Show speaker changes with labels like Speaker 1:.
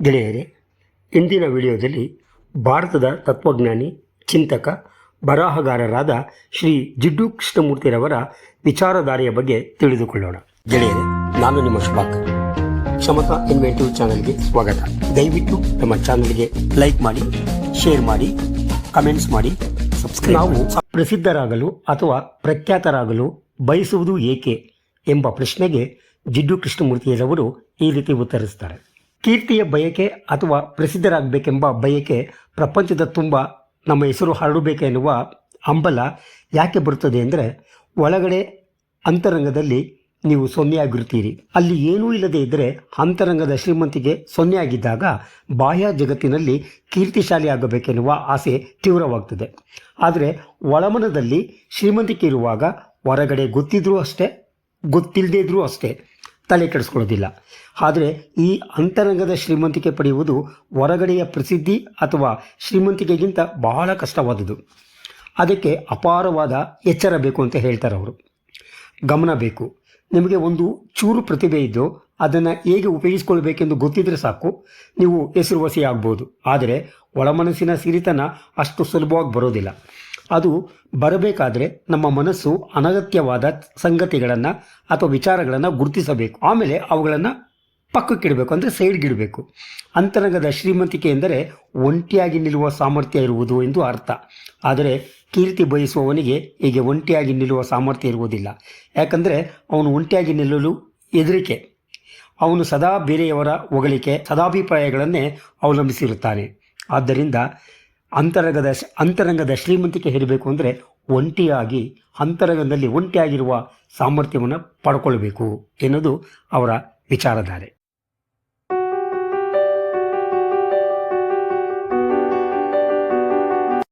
Speaker 1: ಗೆಳೆಯರೇ, ಇಂದಿನ ವಿಡಿಯೋದಲ್ಲಿ ಭಾರತದ ತತ್ವಜ್ಞಾನಿ, ಚಿಂತಕ, ಬರಹಗಾರರಾದ ಶ್ರೀ ಜಿಡ್ಡು ಕೃಷ್ಣಮೂರ್ತಿರವರ ವಿಚಾರಧಾರೆಯ ಬಗ್ಗೆ ತಿಳಿದುಕೊಳ್ಳೋಣ. ಗೆಳೆಯರೇ, ನಾನು ನಿಮ್ಮ ಶುಭಾಕ. ಕ್ಷಮತಾ ಇನ್ವೆಂಟಿವ್ ಚಾನಲ್ಗೆ ಸ್ವಾಗತ. ದಯವಿಟ್ಟು ನಮ್ಮ ಚಾನಲ್ಗೆ ಲೈಕ್ ಮಾಡಿ, ಶೇರ್ ಮಾಡಿ, ಕಮೆಂಟ್ಸ್ ಮಾಡಿ, ಸಬ್ಸ್ಕ್ರೈಬ್ ನಾವು ಪ್ರಸಿದ್ಧರಾಗಲು ಅಥವಾ ಪ್ರಖ್ಯಾತರಾಗಲು ಬಯಸುವುದು ಏಕೆ ಎಂಬ ಪ್ರಶ್ನೆಗೆ ಜಿಡ್ಡು ಕೃಷ್ಣಮೂರ್ತಿಯರವರು ಈ ರೀತಿ ಉತ್ತರಿಸ್ತಾರೆ ಕೀರ್ತಿಯ ಬಯಕೆ ಅಥವಾ ಪ್ರಸಿದ್ಧರಾಗಬೇಕೆಂಬ ಬಯಕೆ ಪ್ರಪಂಚದ ತುಂಬ ನಮ್ಮ ಹೆಸರು ಹರಡಬೇಕೆನ್ನುವ ಹಂಬಲ ಯಾಕೆ ಬರುತ್ತದೆ ಅಂದರೆ ಒಳಗಡೆ ಅಂತರಂಗದಲ್ಲಿ ನೀವು ಸೊನ್ನೆಯಾಗಿರುತ್ತೀರಿ. ಅಲ್ಲಿ ಏನೂ ಇಲ್ಲದೆ ಇದ್ದರೆ ಅಂತರಂಗದ ಶ್ರೀಮಂತಿಗೆ ಸೊನ್ನೆಯಾಗಿದ್ದಾಗ ಬಾಹ್ಯ ಜಗತ್ತಿನಲ್ಲಿ ಕೀರ್ತಿಶಾಲಿ ಆಗಬೇಕೆನ್ನುವ ಆಸೆ ತೀವ್ರವಾಗ್ತದೆ. ಆದರೆ ಒಳಮನದಲ್ಲಿ ಶ್ರೀಮಂತಿಕೆ ಇರುವಾಗ ಹೊರಗಡೆ ಗೊತ್ತಿದ್ರೂ ಅಷ್ಟೇ ಗೊತ್ತಿಲ್ಲದೇ ಇದ್ರೂ ಅಷ್ಟೇ. ತಲೆ ಕೆಡಿಸ್ಕೊಳ್ಳೋದಿಲ್ಲ. ಆದರೆ ಈ ಅಂತರಂಗದ ಶ್ರೀಮಂತಿಕೆ ಪಡೆಯುವುದು ಹೊರಗಡೆಯ ಪ್ರಸಿದ್ಧಿ ಅಥವಾ ಶ್ರೀಮಂತಿಕೆಗಿಂತ ಬಹಳ ಕಷ್ಟವಾದುದು ಅದಕ್ಕೆ ಅಪಾರವಾದ ಎಚ್ಚರ ಬೇಕು ಅಂತ ಹೇಳ್ತಾರೆ ಅವರು. ಗಮನ ಬೇಕು. ನಿಮಗೆ ಒಂದು ಚೂರು ಪ್ರತಿಭೆ ಇದ್ದು ಅದನ್ನು ಹೇಗೆ ಉಪಯೋಗಿಸ್ಕೊಳ್ಬೇಕೆಂದು ಗೊತ್ತಿದ್ರೆ ಸಾಕು. ನೀವು ಹೆಸರುವಾಸಿ ಆಗ್ಬೋದು. ಆದರೆ ಒಳಮನಸ್ಸಿನ ಸಿರಿತನ ಅಷ್ಟು ಸುಲಭವಾಗಿ ಬರೋದಿಲ್ಲ. ಅದು ಬರಬೇಕಾದ್ರೆ ನಮ್ಮ ಮನಸ್ಸು ಅನಗತ್ಯವಾದ ಸಂಗತಿಗಳನ್ನು ಅಥವಾ ವಿಚಾರಗಳನ್ನು ಗುರುತಿಸಬೇಕು. ಆಮೇಲೆ ಅವುಗಳನ್ನು ಪಕ್ಕಕ್ಕಿಡಬೇಕು ಅಂದರೆ ಸೈಡ್ಗಿಡಬೇಕು ಅಂತರಂಗದ ಶ್ರೀಮಂತಿಕೆ ಎಂದರೆ ಒಂಟಿಯಾಗಿ ನಿಲ್ಲುವ ಸಾಮರ್ಥ್ಯ ಇರುವುದು ಎಂದು ಅರ್ಥ. ಆದರೆ ಕೀರ್ತಿ ಬಯಸುವವನಿಗೆ ಹೀಗೆ ಒಂಟಿಯಾಗಿ ನಿಲ್ಲುವ ಸಾಮರ್ಥ್ಯ ಇರುವುದಿಲ್ಲ. ಯಾಕಂದರೆ ಅವನು ಒಂಟಿಯಾಗಿ ನಿಲ್ಲಲು ಹೆದರಿಕೆ. ಅವನು ಸದಾ ಬೇರೆಯವರ ಹೊಗಳಿಕೆ, ಸದಾಭಿಪ್ರಾಯಗಳನ್ನೇ ಅವಲಂಬಿಸಿರುತ್ತಾನೆ. ಆದ್ದರಿಂದ ಅಂತರಂಗದ ಅಂತರಂಗದ ಶ್ರೀಮಂತಿಕೆ ಇರಬೇಕು ಅಂದರೆ ಒಂಟಿಯಾಗಿ ಅಂತರಂಗದಲ್ಲಿ ಒಂಟಿಯಾಗಿರುವ ಸಾಮರ್ಥ್ಯವನ್ನು ಪಡ್ಕೊಳ್ಬೇಕು ಎನ್ನುವುದು ಅವರ ವಿಚಾರಧಾರೆ.